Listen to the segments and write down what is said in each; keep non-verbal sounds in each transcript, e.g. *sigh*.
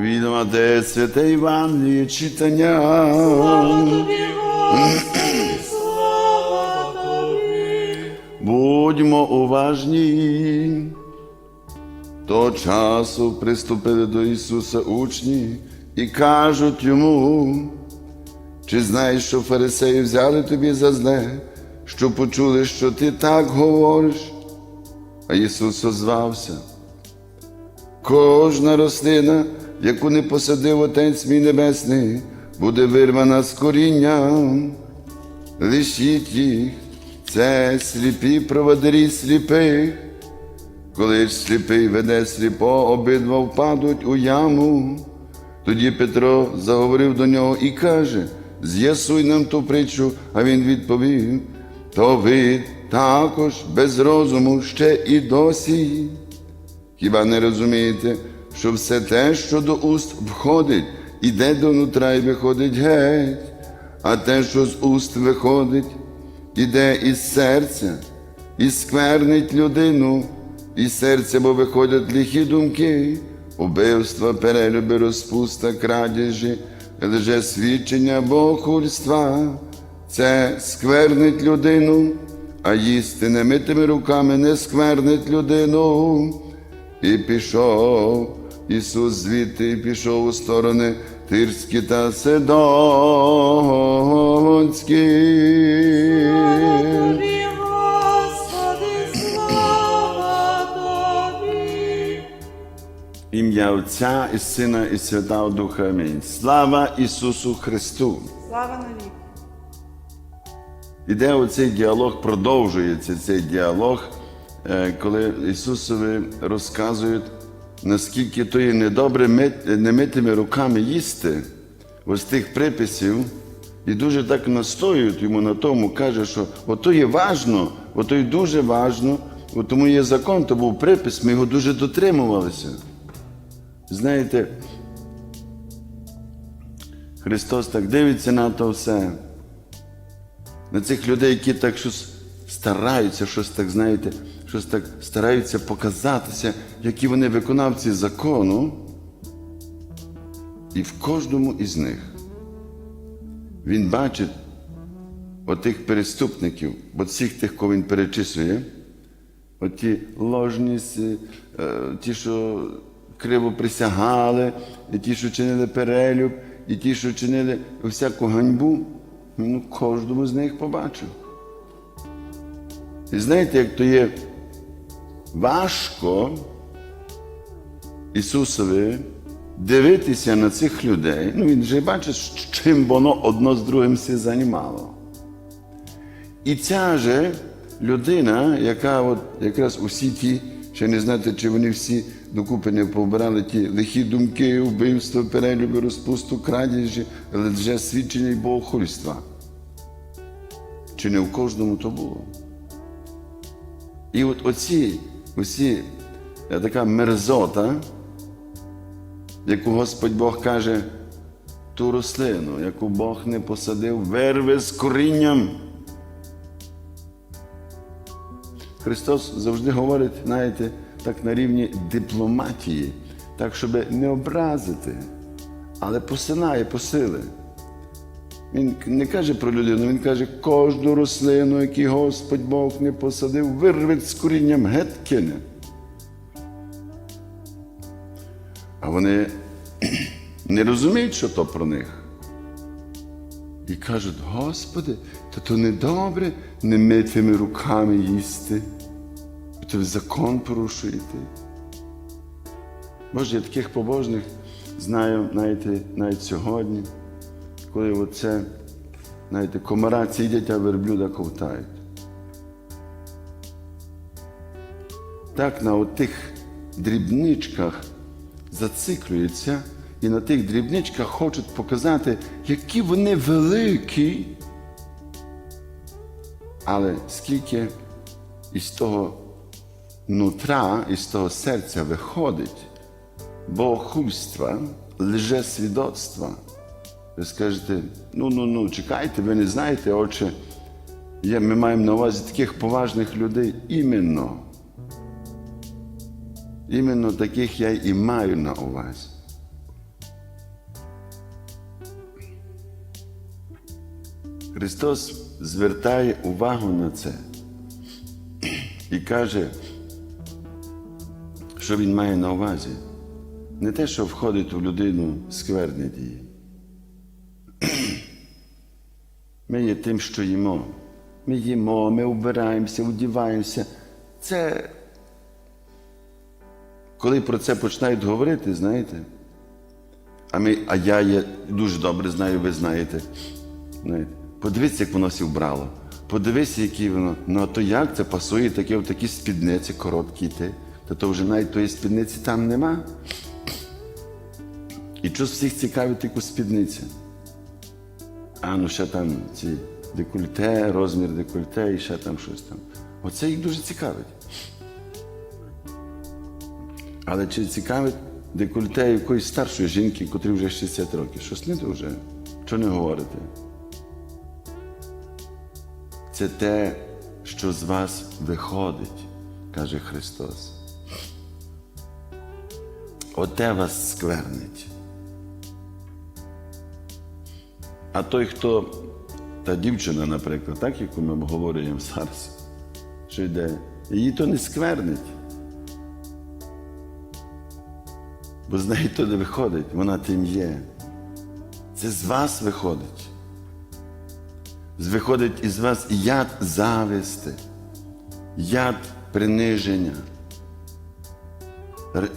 Відомо те святе Івангеліє читання. Тобі, Господи, слава Тобі. Будьмо уважні. Того часу приступили до Ісуса учні і кажуть йому, чи знаєш, що фарисеї взяли тобі за зле, що почули, що ти так говориш? А Ісус озвався. Кожна рослина, яку не посадив Отець мій Небесний, буде вирвана з коріння. Лишіть їх, це сліпі проводарі сліпих. Коли ж сліпий веде сліпо, обидва впадуть у яму. Тоді Петро заговорив до нього і каже: З'ясуй нам ту притчу, а він відповів: то ви також без розуму ще і досі. Хіба не розумієте, що все те, що до уст входить, іде до нутра і виходить геть, а те, що з уст виходить, іде із серця, і сквернить людину, із серця, бо виходять лихі думки, убивства, перелюби, розпуста, крадіжі, лже свідчення богохульства. Це сквернить людину, а їсти немитими руками не сквернить людину. І пішов Ісус звідти пішов у сторони Тирські та Сидонські. Тобі, Господи, слава Тобі. Ім'я Отця і Сина, і Святого Духа. Амінь. Слава Ісусу Христу! Слава навіки. Іде оцей діалог, продовжується цей діалог, е, коли Ісусові розказують, наскільки то є недобре мит- немитими руками їсти ось тих приписів, і дуже так настоюють йому на тому, каже, що ото є важно, ото є дуже важно, тому є закон, то був припис, ми його дуже дотримувалися. Знаєте, Христос так дивиться на то все на цих людей, які так щось стараються, щось так, знаєте, щось так стараються показатися, які вони виконавці закону. І в кожному із них він бачить отих переступників, от всіх тих, кого він перечислює, оті ложні, е, ті, що криво присягали, і ті, що чинили перелюб, і ті, що чинили всяку ганьбу, він кожному з них побачив. І знаєте, як то є важко Ісусові дивитися на цих людей, ну він же бачить, чим воно одно з другим все займало. І ця же людина, яка от якраз усі ті, ще не знаєте, чи вони всі докупи не повбирали ті лихі думки, вбивство, перелюби, розпусту, крадіжі, лже свідчення і богохульства. Чи не в кожному то було? І от оці, е, така мерзота, яку Господь Бог каже, ту рослину, яку Бог не посадив, верви з корінням. Христос завжди говорить, знаєте, так на рівні дипломатії, так, щоб не образити, але посинає посили. Він не каже про людину, він каже, кожну рослину, яку Господь Бог не посадив, вирве з корінням геть кине. А вони *clears throat* не розуміють, що то про них. І кажуть, Господи, то то не добре немитими руками їсти, то закон порушуєте. Боже, я таких побожних знаю, знаєте, навіть сьогодні, коли оце, знаєте, комара цідять, а верблюда ковтають. Так на отих дрібничках зациклюються і на тих дрібничках хочуть показати, які вони великі. Але скільки із того нутра, із того серця виходить богохульства, лжесвідоцтва. Ви скажете, ну ну ну чекайте, ви не знаєте, отче, я, ми маємо на увазі таких поважних людей іменно. Іменно таких я і маю на увазі. Христос звертає увагу на це і каже, що Він має на увазі. Не те, що входить у людину скверні дії. Ми є тим, що їмо. Ми їмо, ми вбираємося, одіваємося. Це коли про це починають говорити, знаєте, а, ми, а я є, дуже добре знаю, ви знаєте. знаєте. Подивіться, як воно всі вбрало. Подивися, які воно. Ну а то як це пасує таке в такі спідниці короткі ти. Та то вже навіть тої спідниці там нема. І що всіх цікавить таку спідницю? А ну ще там ці декольте, розмір декольте і ще там щось там. Оце їх дуже цікавить. Але чи цікавить декольте якоїсь старшої жінки, котрій вже 60 років? Щось не дуже. Чого не говорите? Це те, що з вас виходить, каже Христос. Оте вас сквернить. А той, хто, та дівчина, наприклад, так, яку ми обговорюємо зараз, що йде, її то не сквернить. Бо з неї то не виходить, вона тим є. Це з вас виходить. Виходить із вас яд зависти, яд приниження. Р-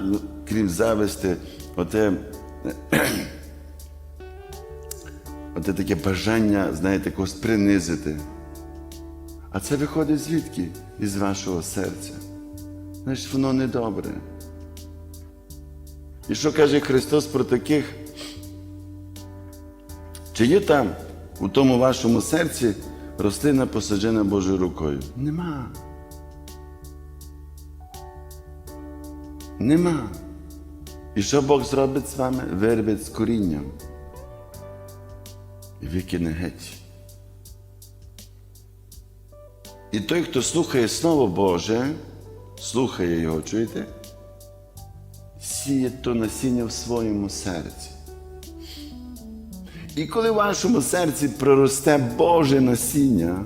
ну, крім зависти, оте, оте таке бажання, знаєте, когось принизити. А це виходить звідки? Із вашого серця. Значить, воно недобре. І що каже Христос про таких? Чи є там у тому вашому серці рослина посаджена Божою рукою? Нема. Нема. І що Бог зробить з вами? Вирве з корінням. Викине геть. І той, хто слухає Слово Боже, слухає його, чуєте? Сіє то насіння в своєму серці. І коли в вашому серці проросте Боже насіння,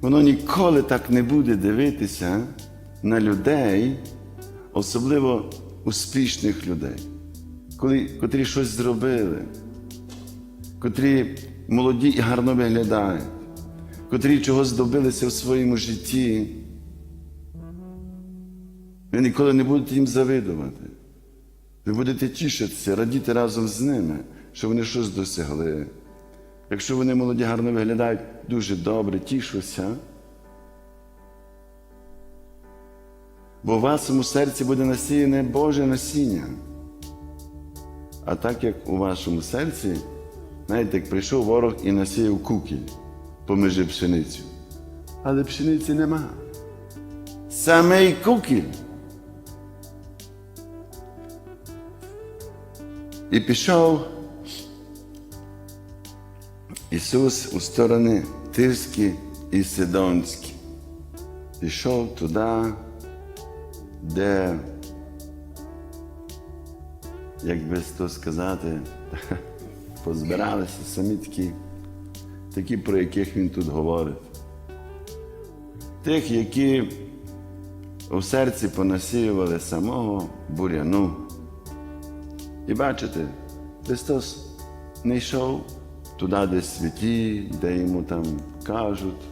воно ніколи так не буде дивитися на людей, особливо успішних людей, коли, котрі щось зробили, котрі молоді і гарно виглядають, котрі чогось здобилися в своєму житті. Ви ніколи не будете їм завидувати. Ви будете тішитися, радіти разом з ними, що вони щось досягли. Якщо вони молоді гарно виглядають, дуже добре, тішуся. Бо в вашому серці буде насіяне Боже насіння. А так як у вашому серці, знаєте, як прийшов ворог і насіяв куки поміж пшеницю. Але пшениці нема. Самий кукіль. І пішов Ісус у сторони Тирські і Сидонські. Пішов туди, де, як би то сказати, *laughs* позбиралися самі такі, такі, про яких він тут говорить. Тих, які у серці понасіювали самого буряну. І бачите, Христос не йшов туди, де святі, де йому там кажуть,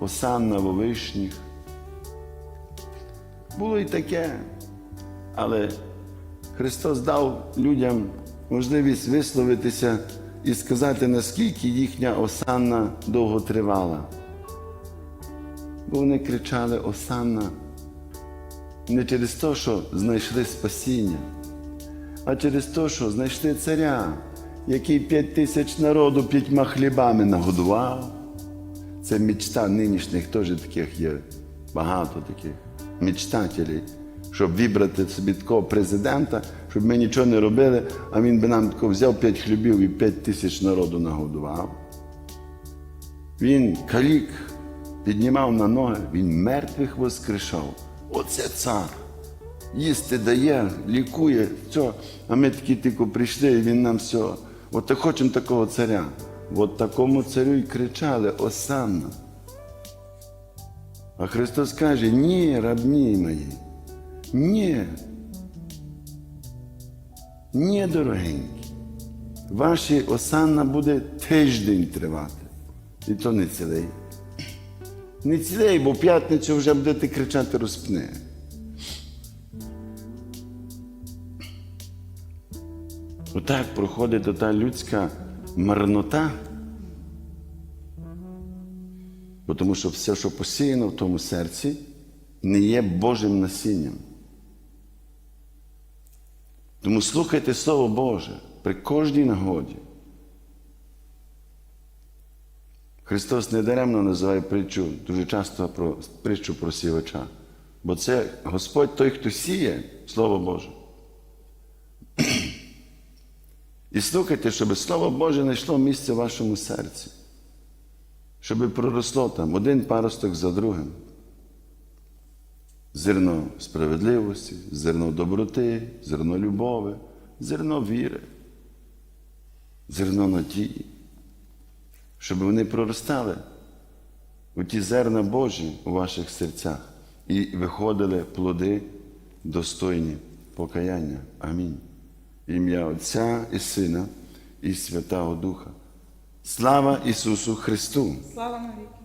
осанна в вишніх. Було і таке, але Христос дав людям можливість висловитися і сказати, наскільки їхня осанна довго тривала. Бо вони кричали Осанна не через те, що знайшли спасіння а через те, що знайшли царя, який п'ять тисяч народу п'ятьма хлібами нагодував. Це мечта нинішніх теж таких є багато таких мечтателів, щоб вибрати собі такого президента, щоб ми нічого не робили, а він би нам тако взяв п'ять хлібів і п'ять тисяч народу нагодував. Він калік піднімав на ноги, він мертвих воскрешав. Оце цар їсти дає, лікує, все. А ми такі тільки прийшли, і він нам все. От так хочемо такого царя. От такому царю й кричали Осанна. А Христос каже, ні, рабні мої, ні. Ні, дорогенькі. Ваші осанна буде тиждень тривати. І то не цілий. Не цілий, бо в п'ятницю вже будете кричати розпни. Отак проходить ота людська марнота. Тому що все, що посіяно в тому серці, не є Божим насінням. Тому слухайте Слово Боже при кожній нагоді. Христос недаремно називає притчу дуже часто про притчу про сівача. Бо це Господь той, хто сіє Слово Боже. І слухайте, щоб Слово Боже знайшло місце в вашому серці, щоб проросло там один паросток за другим. Зерно справедливості, зерно доброти, зерно любові, зерно віри, зерно надії, щоб вони проростали у ті зерна Божі у ваших серцях і виходили плоди достойні покаяння. Амінь. Ім'я Отця і Сина і Святого Духа. Слава Ісусу Христу! Слава навіки.